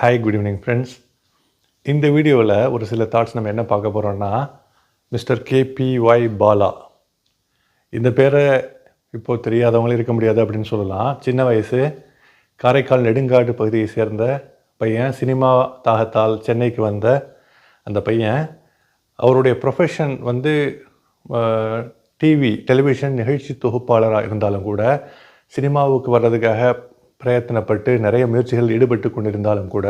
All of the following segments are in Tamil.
ஹாய் குட் ஈவினிங் ஃப்ரெண்ட்ஸ் இந்த வீடியோவில் ஒரு சில தாட்ஸ் நம்ம என்ன பார்க்க போகிறோம்னா மிஸ்டர் கேபிஒய் பாலா இந்த பேரை இப்போது தெரியாதவங்களும் இருக்க முடியாது அப்படின்னு சொல்லலாம். சின்ன வயசு காரைக்கால் நெடுங்காடு பகுதியை சேர்ந்த பையன் சினிமா தாகத்தால் சென்னைக்கு வந்த அந்த பையன். அவருடைய ப்ரொஃபஷன் வந்து டிவி டெலிவிஷன் நிகழ்ச்சி தொகுப்பாளராக இருந்தாலும் கூட சினிமாவுக்கு வர்றதுக்காக பிரயத்தனப்பட்டு நிறைய முயற்சிகள் ஈடுபட்டு கொண்டிருந்தாலும் கூட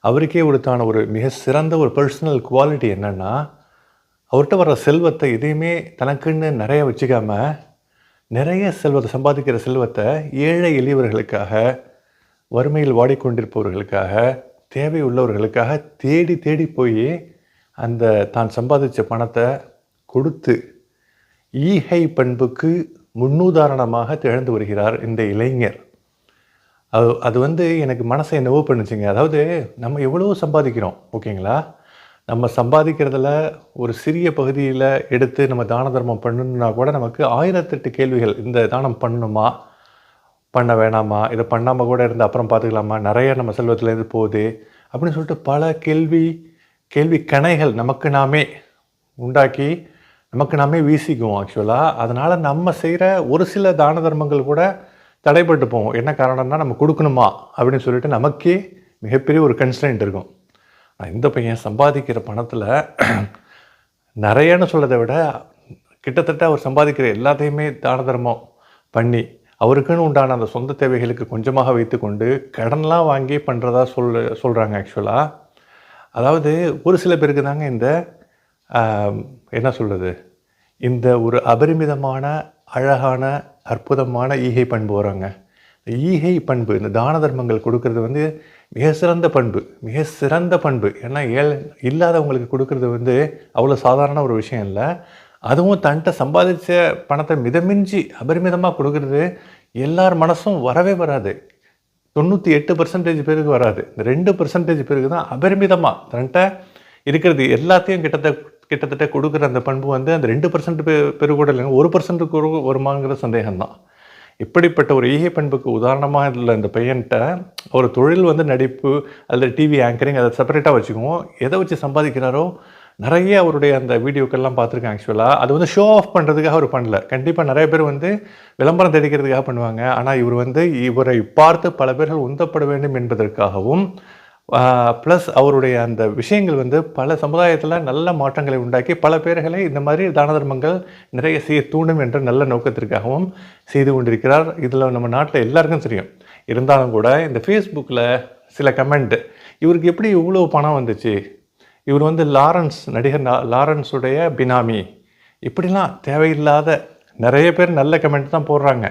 அவருக்கே உடுத்தான ஒரு மிக சிறந்த ஒரு பர்சனல் குவாலிட்டி என்னென்னா அவர்கிட்ட வர்ற செல்வத்தை எதையுமே தனக்குன்னு நிறைய வச்சுக்காம நிறைய செல்வத்தை சம்பாதிக்கிற செல்வத்தை ஏழை எளியவர்களுக்காக வறுமையில் வாடிக்கொண்டிருப்பவர்களுக்காக தேவை உள்ளவர்களுக்காக தேடி தேடி போய் அந்த தான் சம்பாதித்த பணத்தை கொடுத்து ஈகை பண்புக்கு முன்னுதாரணமாக திகழ்ந்து வருகிறார் இந்த இளைஞர். அது அது வந்து எனக்கு மனசை என்னவோ பண்ணுச்சுங்க. அதாவது நம்ம எவ்வளோ சம்பாதிக்கிறோம் ஓகேங்களா? நம்ம சம்பாதிக்கிறதுல ஒரு சிறிய பகுதியில் எடுத்து நம்ம தான தர்மம் பண்ணணுன்னா கூட நமக்கு ஆயிரத்தெட்டு கேள்விகள் இந்த தானம் பண்ணணுமா? பண்ண வேணாமா? இதை பண்ணாமல் கூட இருந்து அப்புறம் பார்த்துக்கலாமா? நிறைய நம்ம செல்வத்துலேருந்து போகுது. அப்படின்னு சொல்லிட்டு பல கேள்வி கேள்வி கணைகள் நமக்கு நாமே உண்டாக்கி நமக்கு நாமே வீசிக்குவோம் ஆக்சுவலாக அதனால் நம்ம செய்கிற ஒரு சில தான தர்மங்கள் கூட தடைப்பட்டு போவோம் என்ன காரணம்னா நம்ம கொடுக்கணுமா? அப்படின்னு சொல்லிட்டு நமக்கே மிகப்பெரிய ஒரு கன்ஸ்டன்ட் இருக்கும். இந்த பையன் சம்பாதிக்கிற பணத்தில் நிறையன்னு சொல்கிறத விட கிட்டத்தட்ட அவர் சம்பாதிக்கிற எல்லாத்தையுமே தான தர்மம் பண்ணி அவருக்குன்னு உண்டான அந்த சொந்த தேவைகளுக்கு கொஞ்சமாக வைத்துக்கொண்டு கடன்லாம் வாங்கி பண்ணுறதா சொல் சொல்கிறாங்க ஆக்சுவலாக அதாவது ஒரு சில பேருக்கு தாங்க இந்த என்ன சொல்கிறது இந்த ஒரு அபரிமிதமான அழகான அற்புதமான ஈகை பண்பு வராங்க. இந்த ஈகை பண்பு இந்த தான தர்மங்கள் கொடுக்கறது வந்து மிக சிறந்த பண்பு மிக சிறந்த பண்பு. ஏன்னா ஏழ் இல்லாதவங்களுக்கு கொடுக்கறது வந்து அவ்வளோ சாதாரண ஒரு விஷயம் இல்லை. அதுவும் தன்கிட்ட சம்பாதிச்ச பணத்தை மிதமிஞ்சி அபரிமிதமாக கொடுக்கறது எல்லார் மனசும் வரவே வராது. தொண்ணூற்றி எட்டு பர்சன்டேஜ் பேருக்கு வராது. இந்த ரெண்டு பர்சன்டேஜ் பேருக்கு தான் அபரிமிதமாக தன்கிட்ட இருக்கிறது. எல்லாத்தையும் கிட்டத்தட்ட கிட்டத்தட்ட கொடுக்குற அந்த பண்பு வந்து அந்த ரெண்டு பர்சன்ட் பெ பெருகூட இல்லைங்க ஒரு பர்சன்ட்டுக்கு வருமாங்கிற சந்தேகம்தான். இப்படிப்பட்ட ஒரு ஈகை பண்புக்கு உதாரணமாக இல்லை இந்த பையன்கிட்ட ஒரு தொழில் வந்து நடிப்பு அல்லது டிவி ஆங்கரிங் அதை செப்பரேட்டாக வச்சுக்குவோம். எதை வச்சு சம்பாதிக்கிறாரோ? நிறைய அவருடைய அந்த வீடியோக்கள்லாம் பார்த்துருக்கேன் ஆக்சுவலாக அது வந்து ஷோ ஆஃப் பண்ணுறதுக்காக அவர் பண்ணல. கண்டிப்பாக நிறைய பேர் வந்து விளம்பரம் தெரிவிக்கிறதுக்காக பண்ணுவாங்க. ஆனால் இவர் வந்து இவரை பார்த்து பல பேர்கள் உந்தப்பட வேண்டும் என்பதற்காகவும் ப்ளஸ் அவருடைய அந்த விஷயங்கள் வந்து பல சமுதாயத்தில் நல்ல மாற்றங்களை உண்டாக்கி பல பேர்களை இந்த மாதிரி தான தர்மங்கள் நிறைய செய்ய தூண்டும் என்ற நல்ல நோக்கத்திற்காகவும் செய்து கொண்டிருக்கிறார். இதில் நம்ம நாட்டில் எல்லாருக்கும் தெரியும். இருந்தாலும் கூட இந்த ஃபேஸ்புக்கில் சில கமெண்ட் இவருக்கு எப்படி இவ்வளோ பணம் வந்துச்சு? இவர் வந்து லாரன்ஸ் நடிகர் லாரன்ஸுடைய பினாமி. இப்படிலாம் தேவையில்லாத நிறைய பேர் நல்ல கமெண்ட் தான் போடுறாங்க.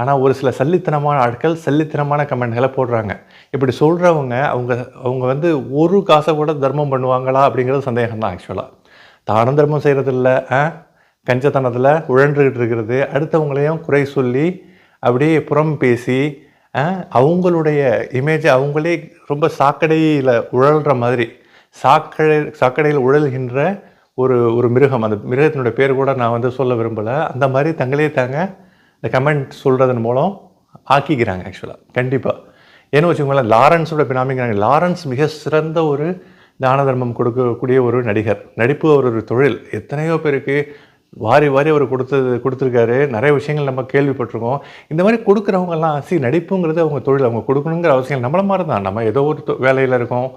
ஆனால் ஒரு சில சல்லித்தனமான ஆட்கள் சல்லித்தனமான கமெண்ட்களை போடுறாங்க. இப்படி சொல்கிறவங்க அவங்க அவங்க வந்து ஒரு காசை கூட தர்மம் பண்ணுவாங்களா அப்படிங்கிறது சந்தேகம் தான் ஆக்சுவலாக தானம் தர்மம் செய்கிறதில்ல கஞ்சத்தனத்தில் உழன்றுகிட்டு இருக்கிறது. அடுத்தவங்களையும் குறை சொல்லி அப்படியே புறம் பேசி அவங்களுடைய இமேஜை அவங்களே ரொம்ப சாக்கடையில் உழல்ற மாதிரி சாக்கடை சாக்கடையில் உழல்கின்ற ஒரு ஒரு மிருகம். அந்த மிருகத்தினுடைய பேர் கூட நான் வந்து சொல்ல விரும்பலை. அந்த மாதிரி தங்களே தாங்க இந்த கமெண்ட் சொல்கிறதன் மூலம் ஆக்கிக்கிறாங்க ஆக்சுவலாக கண்டிப்பாக ஏன்னு வச்சுக்கோங்களேன் லாரன்ஸோட பினாமிங்கிறாங்க. லாரன்ஸ் மிக சிறந்த ஒரு தான தர்மம் கொடுக்கக்கூடிய ஒரு நடிகர். நடிப்பு அவர் ஒரு தொழில். எத்தனையோ பேருக்கு வாரி வாரி அவர் கொடுத்தது கொடுத்துருக்காரு. நிறைய விஷயங்கள் நம்ம கேள்விப்பட்டிருக்கோம். இந்த மாதிரி கொடுக்குறவங்கெல்லாம் சி நடிப்புங்கிறது அவங்க தொழில். அவங்க கொடுக்கணுங்கிற அவசியம் நம்மள மாதிரி தான். நம்ம ஏதோ ஒரு வேலையில் இருக்கோம்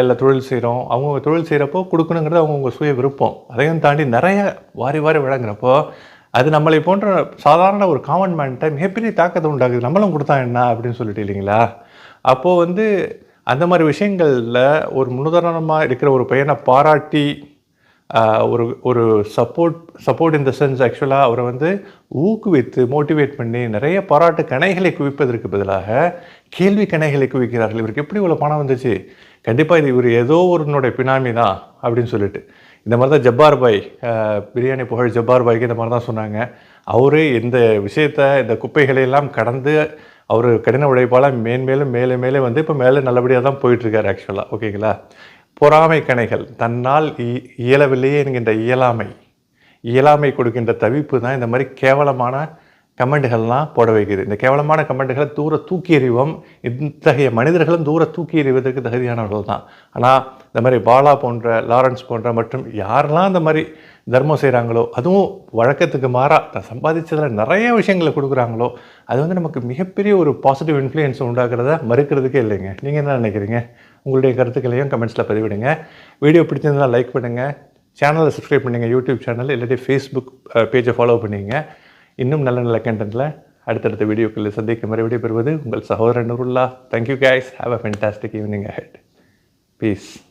இல்லை தொழில் செய்கிறோம் அவங்க தொழில் செய்கிறப்போ கொடுக்கணுங்கிறது அவங்கவுங்க சுய விருப்பம். அதையும் தாண்டி நிறைய வாரி வாரி வழங்குறப்போ அது நம்மளை போன்ற சாதாரண ஒரு காமன் மேன்ட்ட மிகப்பெரிய தாக்கத்தை உண்டாக்குது. நம்மளும் கொடுத்தா என்ன அப்படின்னு சொல்லிட்டு இல்லைங்களா? அப்போது வந்து அந்த மாதிரி விஷயங்களில் ஒரு முன்னுதாரணமாக இருக்கிற ஒரு பையனை பாராட்டி ஒரு ஒரு சப்போர்ட் சப்போர்ட் இந்த சென்ஸ் ஆக்சுவலாக அவரை வந்து ஊக்குவித்து மோட்டிவேட் பண்ணி நிறைய பாராட்டு கணைகளை குவிப்பதற்கு பதிலாக கேள்வி கணைகளை குவிக்கிறார்கள். இவருக்கு எப்படி இவ்வளோ பணம் வந்துச்சு? கண்டிப்பாக இது இவர் ஏதோ ஒருனுடைய பினாமி தான் அப்படின்னு சொல்லிட்டு. இந்த மாதிரி தான் ஜப்பார் பாய் பிரியாணி புகழ் ஜப்பார் பாய்க்கு இந்த மாதிரி தான் சொன்னாங்க. அவரு இந்த விஷயத்தை இந்த குப்பைகளையெல்லாம் கடந்து அவர் கடின உழைப்பால் மேன்மேலும் மேலே மேலே வந்து இப்போ மேலே நல்லபடியாக தான் போயிட்டுருக்காரு ஆக்சுவலாக ஓகேங்களா பொறாமை கணைகள் தன்னால் இ- இயலவில்லையே என்கின்ற இயலாமை இயலாமை கொடுக்கின்ற தவிப்பு தான் இந்த மாதிரி கேவலமான கமெண்ட்டுகள்லாம் போட வைக்குது. இந்த கேவலமான கமெண்ட்டுகளை தூர தூக்கி எறிவோம் இத்தகைய மனிதர்களும் தூர தூக்கி எறிவதற்கு தகுதியானவர்கள் தான். ஆனால் இந்த மாதிரி பாலா போன்ற லாரன்ஸ் போன்ற மற்றும் யாரெல்லாம் இந்த மாதிரி தர்மம் செய்கிறாங்களோ அதுவும் வழக்கத்துக்கு மாறாக தான் சம்பாதிச்சதில் நிறைய விஷயங்களை கொடுக்குறாங்களோ அது வந்து நமக்கு மிகப்பெரிய ஒரு பாசிட்டிவ் இன்ஃப்ளூயன்ஸ் உண்டாக்குறத மறுக்கிறதுக்கே இல்லைங்க. நீங்கள் என்ன நினைக்கிறீங்க? உங்களுடைய கருத்துக்களையும் கமெண்ட்ஸில் பதிவிடுங்க. வீடியோ பிடிச்சிருந்தால் லைக் பண்ணுங்கள் சேனலை சப்ஸ்கிரைப் பண்ணுங்கள் யூடியூப் சேனல் இல்லாட்டி ஃபேஸ்புக் பேஜை ஃபாலோ பண்ணிங்க. இன்னும் நல்ல நல்ல கண்டென்ட்டில் அடுத்தடுத்த வீடியோக்களில் சந்திக்கும் வரை விடைபெறுவது உங்கள் சகோதரன் Noorullah. Thank you guys have a fantastic evening ahead peace